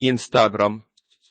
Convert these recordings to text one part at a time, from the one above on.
Інстаграм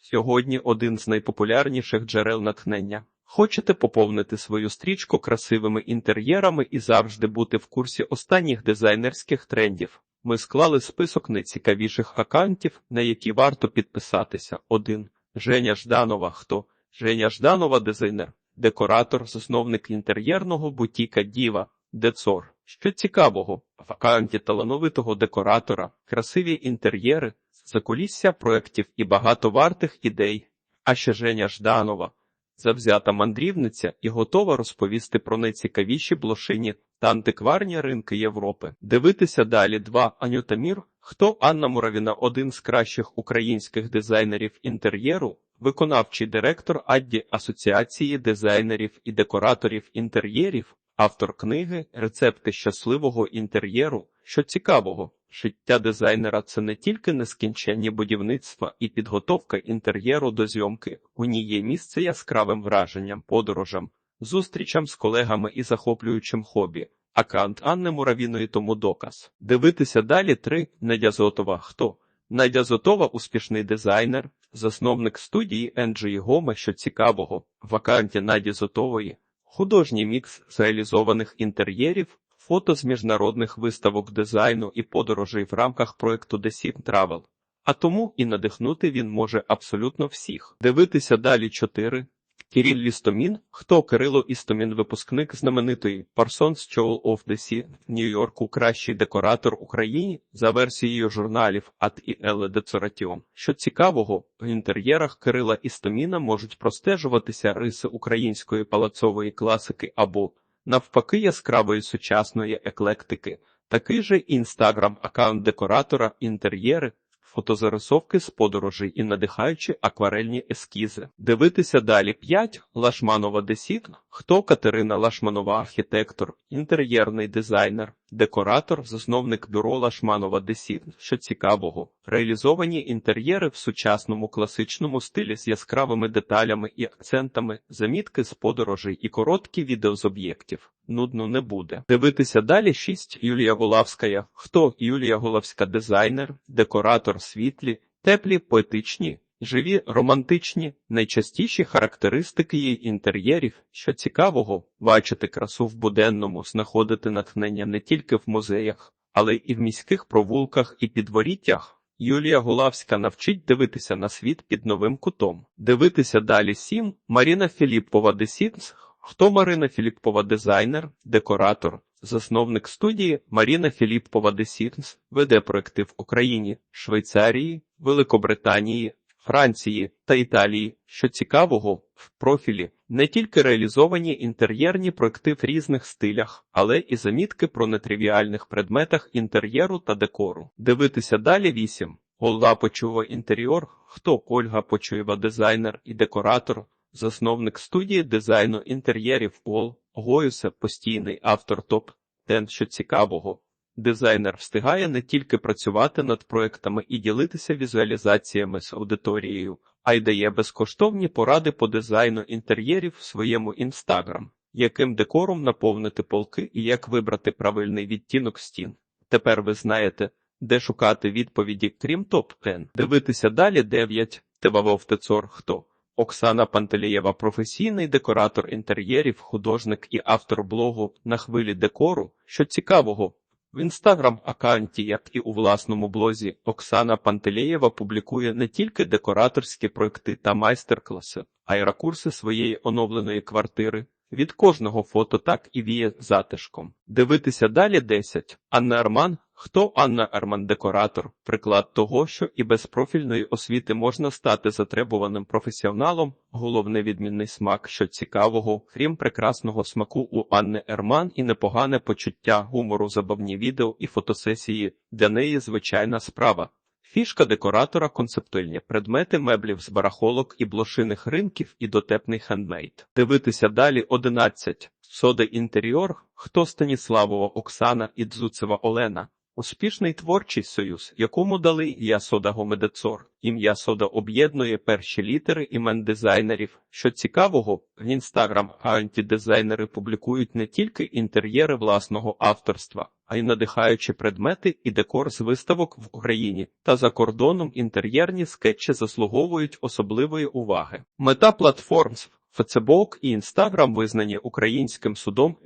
сьогодні один з найпопулярніших джерел натхнення. Хочете поповнити свою стрічку красивими інтер'єрами і завжди бути в курсі останніх дизайнерських трендів. Ми склали список найцікавіших аккаунтів, на які варто підписатися. 1. Женя Жданова. Хто? Женя Жданова, дизайнер, декоратор, засновник інтер'єрного бутіка Діва, Децор. Що цікавого, в аккаунті талановитого декоратора, красиві інтер'єри, закулісся проєктів і багато вартих ідей. А ще Женя Жданова, завзята мандрівниця і готова розповісти про найцікавіші блошині та антикварні ринки Європи. Дивитися далі два Анюта Мір. Хто Анна Муравіна, один з кращих українських дизайнерів інтер'єру, виконавчий директор Адді Асоціації дизайнерів і декораторів інтер'єрів, автор книги Рецепти щасливого інтер'єру. Що цікавого, життя дизайнера це не тільки нескінченні будівництва і підготовка інтер'єру до зйомки. У ній є місце яскравим враженням, подорожам, зустрічам з колегами і захоплюючим хобі. Аккаунт Анни Муравіної тому доказ. Дивитися далі три Надя Зотова. Хто? Надя Зотова успішний дизайнер, засновник студії NG Гома, що цікавого, в аккаунті Наді Зотової, художній мікс реалізованих інтер'єрів, фото з міжнародних виставок дизайну і подорожей в рамках проекту Desim Travel. А тому і надихнути він може абсолютно всіх. Дивитися далі 4. Кіріль Лістомін, хто Кирило Істомін, випускник знаменитої Parsons Chow of the Sea Нью-Йорку, кращий декоратор Україні за версією журналів At і Еле Децоратіон. Що цікавого, в інтер'єрах Кирила Істоміна можуть простежуватися риси української палацової класики або навпаки яскравої сучасної еклектики. Такий же інстаграм аккаунт декоратора інтер'єри фотозарисовки з подорожей і надихаючі акварельні ескізи. Дивитися далі 5. Лашманова Десіт. Хто Катерина Лашманова, архітектор, інтер'єрний дизайнер, декоратор, засновник бюро Лашманова Десіт. Що цікавого, реалізовані інтер'єри в сучасному класичному стилі з яскравими деталями і акцентами, замітки з подорожей і короткі відео з об'єктів. Нудно не буде. Дивитися далі 6. Юлія Голавська. Хто Юлія Голавська дизайнер, декоратор світлі, теплі, поетичні, живі, романтичні, найчастіші характеристики її інтер'єрів, що цікавого, бачити красу в буденному, знаходити натхнення не тільки в музеях, але і в міських провулках і підворіттях. Юлія Гулавська навчить дивитися на світ під новим кутом. Дивитися далі 7. Маріна Філіппова Десінс. Хто Марина Філіппова дизайнер, декоратор, засновник студії Маріна Філіппова Десінс веде проекти в Україні, Швейцарії, Великобританії, Франції та Італії. Що цікавого, в профілі не тільки реалізовані інтер'єрні проекти в різних стилях, але і замітки про нетривіальних предметах інтер'єру та декору. Дивитися далі 8. Олга Почува інтер'єр. Хто Ольга Почуєва дизайнер і декоратор, засновник студії дизайну інтер'єрів ОЛ, Гоюсе, постійний автор топ 10 що цікавого. Дизайнер встигає не тільки працювати над проектами і ділитися візуалізаціями з аудиторією, а й дає безкоштовні поради по дизайну інтер'єрів в своєму інстаграм, яким декором наповнити полки і як вибрати правильний відтінок стін. Тепер ви знаєте, де шукати відповіді, крім топ-10. Дивитися далі 9. Тивавов Тецор хто? Оксана Пантелєєва, професійний декоратор інтер'єрів, художник і автор блогу на хвилі декору. Що цікавого, в інстаграм-аккаунті, як і у власному блозі, Оксана Пантелеєва публікує не тільки декораторські проекти та майстер-класи, а й ракурси своєї оновленої квартири. Від кожного фото так і віє затишком. Дивитися далі 10. Анна Арман. Хто Анна Арман декоратор? Приклад того, що і без профільної освіти можна стати затребуваним професіоналом, головний відмінний смак, що цікавого, крім прекрасного смаку у Анни Ерман і непогане почуття гумору, забавні відео і фотосесії для неї звичайна справа. Фішка декоратора концептуальні предмети меблів з барахолок і блошиних ринків і дотепний хендмейд. Дивитися далі 11. Сода інтер'єр. Хто Станіславова Оксана і Дзуцева Олена. Успішний творчий союз, якому дали ім'я Сода Гомедецор. Ім'я Сода об'єднує перші літери імен дизайнерів. Що цікавого, в інстаграм антидизайнери публікують не тільки інтер'єри власного авторства, а й надихаючі предмети і декор з виставок в Україні та за кордоном інтер'єрні скетчі заслуговують особливої уваги. Мета платформ Facebook і Instagram визнані українським судом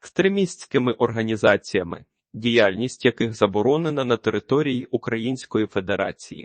екстремістськими організаціями, діяльність яких заборонена на території Української Федерації.